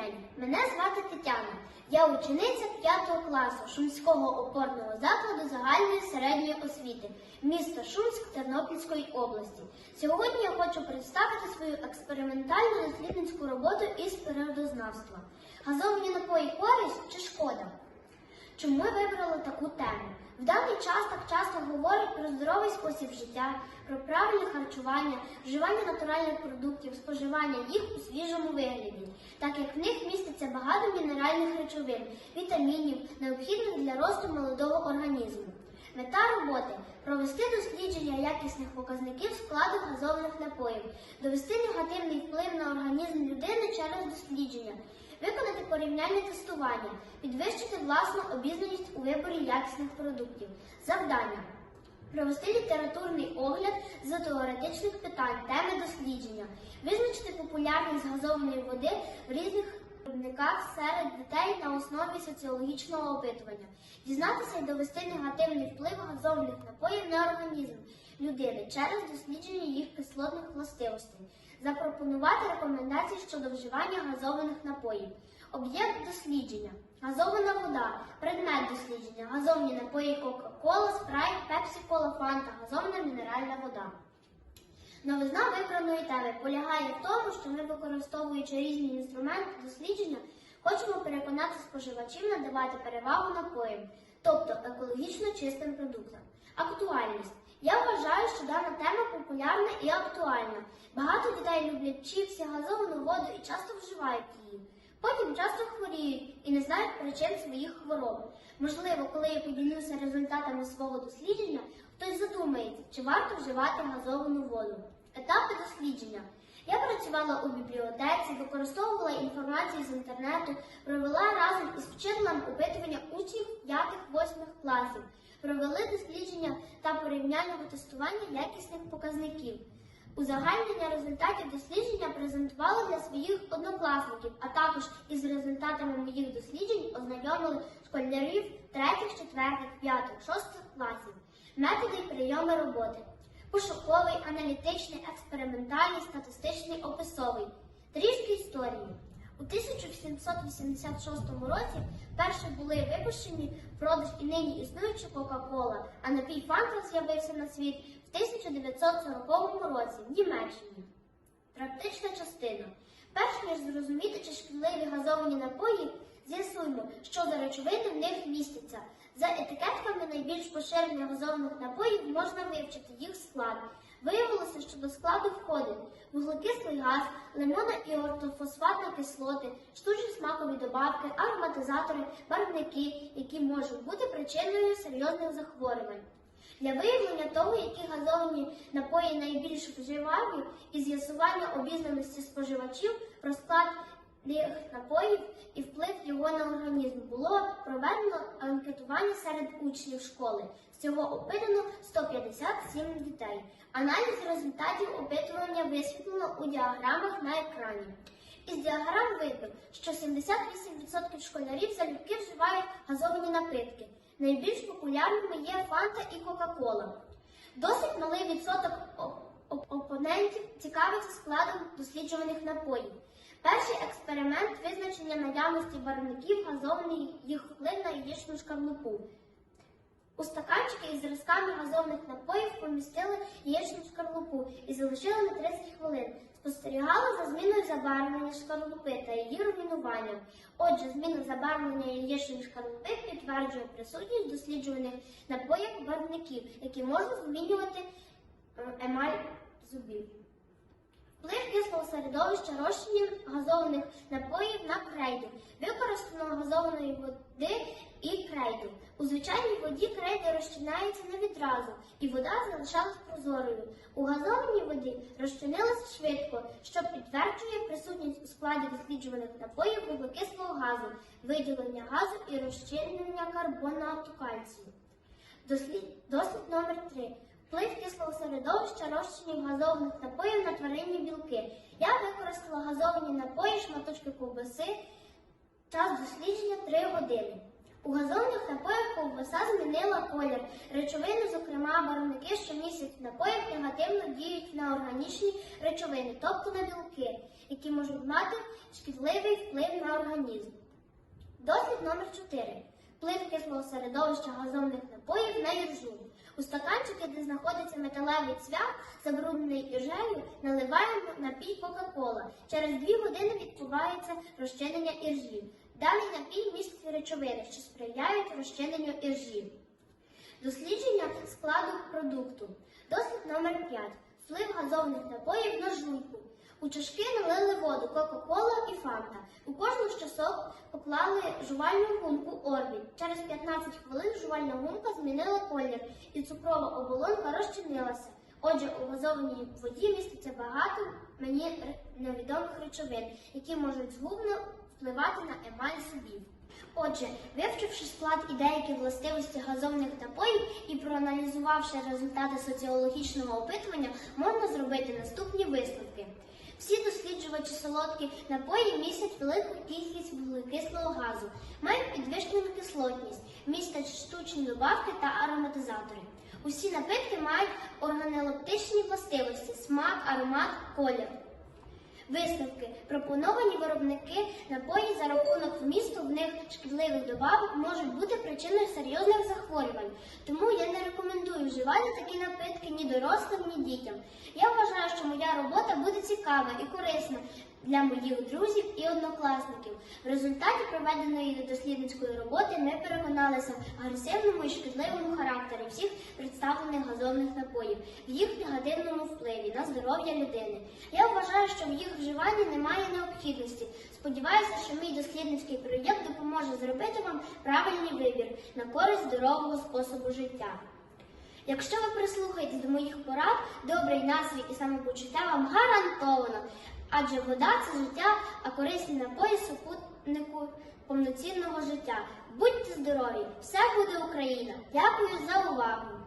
день. Мене звати Тетяна. Я учениця 5 класу Шумського опорного закладу загальної середньої освіти міста Шумськ Тернопільської області. Сьогодні я хочу представити свою експериментальну дослідницьку роботу із природознавства. Газовані напої користь чи шкода? Чому ми вибрали таку тему? В даний час так часто говорять про здоровий спосіб життя, про правильне харчування, вживання натуральних продуктів, споживання їх у свіжому вигляді, так як в них міститься багато мінеральних речовин, вітамінів, необхідних для росту молодого організму. Мета роботи провести дослідження якісних показників складу газованих напоїв, довести негативний вплив на організм людини через дослідження, виконати порівняльне тестування, підвищити власну обізнаність у виборі якісних продуктів. Завдання. Провести літературний огляд з теоретичних питань, теми дослідження, визначити популярність газованої води в різних виробниках серед дітей на основі соціологічного опитування, дізнатися і довести негативний вплив газованих напоїв на організм людини через дослідження їх кислотних властивостей, запропонувати рекомендації щодо вживання газованих напоїв. Об'єкт дослідження. Газована вода, предмет дослідження, газовні напої Кока-Кола, Спрайт, Пепсі-Кола, Фанта, газована мінеральна вода. Новизна вибраної теми полягає в тому, що ми, використовуючи різні інструменти дослідження, хочемо переконати споживачів надавати перевагу напоям, тобто екологічно чистим продуктам. Актуальність. Я вважаю, що дана тема популярна і актуальна. Багато дітей люблять чіпсі, газовану воду і часто вживають її. Потім часто хворіють і не знають причин своїх хвороб. Можливо, коли я поділюся результатами свого дослідження, хтось задумається, чи варто вживати газовану воду. Етапи дослідження. Я працювала у бібліотеці, використовувала інформацію з інтернету, провела разом із вчителем опитування учнів 5-8 класів, провели дослідження та порівняльного тестування якісних показників. Узагальнення результатів дослідження презентувала для своїх однокласників, а також із результатами моїх досліджень ознайомили школярів 3, 4, 5, 6 класів. Методи і прийоми роботи. Пошуковий, аналітичний, експериментальний, статистичний, описовий. Трішки історії. У 1786 році перші були випущені продаж і нині існуюча Кока-Кола, а напій Фанта з'явився на світ в 1940 році в Німеччині. Практична частина. Перш ніж зрозуміти, чи шкідливі газовані напої, з'ясуємо, що за речовини в них містяться. За етикетками найбільш поширених газованих напоїв можна вивчити їх склад. Виявилося, що до складу входить вуглекислий газ, лимона і ортофосфатна кислоти, штучні смакові добавки, ароматизатори, барвники, які можуть бути причиною серйозних захворювань. Для виявлення того, які газовані напої найбільш вживані, і з'ясування обізнаності споживачів їх напоїв і вплив його на організм було проведено анкетування серед учнів школи. Всього опитано 157 дітей. Аналіз результатів опитування висвітлено у діаграмах на екрані. Із діаграм видно, що 78% школярів залюбки вживають газовані напитки. Найбільш популярними є Фанта і Кока-Кола. Досить малий відсоток опонентів цікавиться складом досліджуваних напоїв. Перший експеримент визначення наявності барвників газований їх вплив на яєчну шкарлупу. У стаканчики із зразками газованих напоїв помістили яєчну шкарлупу і залишили на 30 хвилин. Спостерігали за зміною забарвлення шкарлупи та її руйнуванням. Отже, зміна забарвлення яєчної шкарлупи підтверджує присутність досліджуваних напоїв барвників, які можуть змінювати е, емаль зубів. Вплив кислого середовища розчинів газованих напоїв на крейду. Використано газованої води і крейду. У звичайній воді крейда розчиняється не відразу, і вода залишалась прозорою. У газованій воді розчинилася швидко, що підтверджує присутність у складі досліджуваних напоїв вуглекислого газу, виділення газу і розчинення карбонату кальцію. Дослід, дослід номер 3 Вплив кислого середовища розчинів газованих напоїв на тваринні білки. Я використала газовані напої, шматочки ковбаси. Час дослідження 3 години. У газовних напоях ковбаса змінила колір. Речовини, зокрема барвники, що містять в напоях, негативно діють на органічні речовини, тобто на білки, які можуть мати шкідливий вплив на організм. Дослід номер 4. Вплив кислого середовища газовних напоїв на іржу. Де знаходиться металевий цвях, забруднений іржею, наливаємо напій Кока-Кола. Через дві години відбувається розчинення іржів. Далі напій містить речовини, що сприяють розчиненню іржі. Дослідження складу продукту. Дослід номер 5. Вплив газовних напоїв на жуйку. У чашки налили воду, Кока-Кола і Фанта. У кожну з часок поклали жувальну гумку Орбіт. Через 15 хвилин жувальна гумка змінила колір і цукрова оболонка розчинилася. Отже, у газованій воді міститься багато мені невідомих речовин, які можуть згубно впливати на емаль зубів. Отже, вивчивши склад і деякі властивості газовних напоїв і проаналізувавши результати соціологічного опитування, можна зробити наступні висновки. Всі досліджувачі солодкі напої містять велику кількість вуглекислого газу, мають підвищену кислотність, містять штучні добавки та ароматизатори. Усі напитки мають органелептичні властивості, смак, аромат, колір. Висновки. Пропоновані виробники напої за рахунок вмісту в них шкідливих добавок можуть бути причиною серйозних захворювань. Тому я не рекомендую вживати такі напитки ні дорослим, ні дітям. Я вважаю, що моя робота буде цікава і корисна для моїх друзів і однокласників. В результаті проведеної дослідницької роботи ми переконалися в агресивному і шкідливому характері всіх представлених газовних напоїв, в їх негативному впливі на здоров'я людини. Я вважаю, що в їх вживанні немає необхідності. Сподіваюся, що мій дослідницький проєкт допоможе зробити вам правильний вибір на користь здорового способу життя. Якщо ви прислухаєтесь до моїх порад, добрий настрій і самопочуття вам гарантовано. Адже вода це життя, а корисні напої супутнику повноцінного життя. Будьте здорові! Все буде Україна! Дякую за увагу!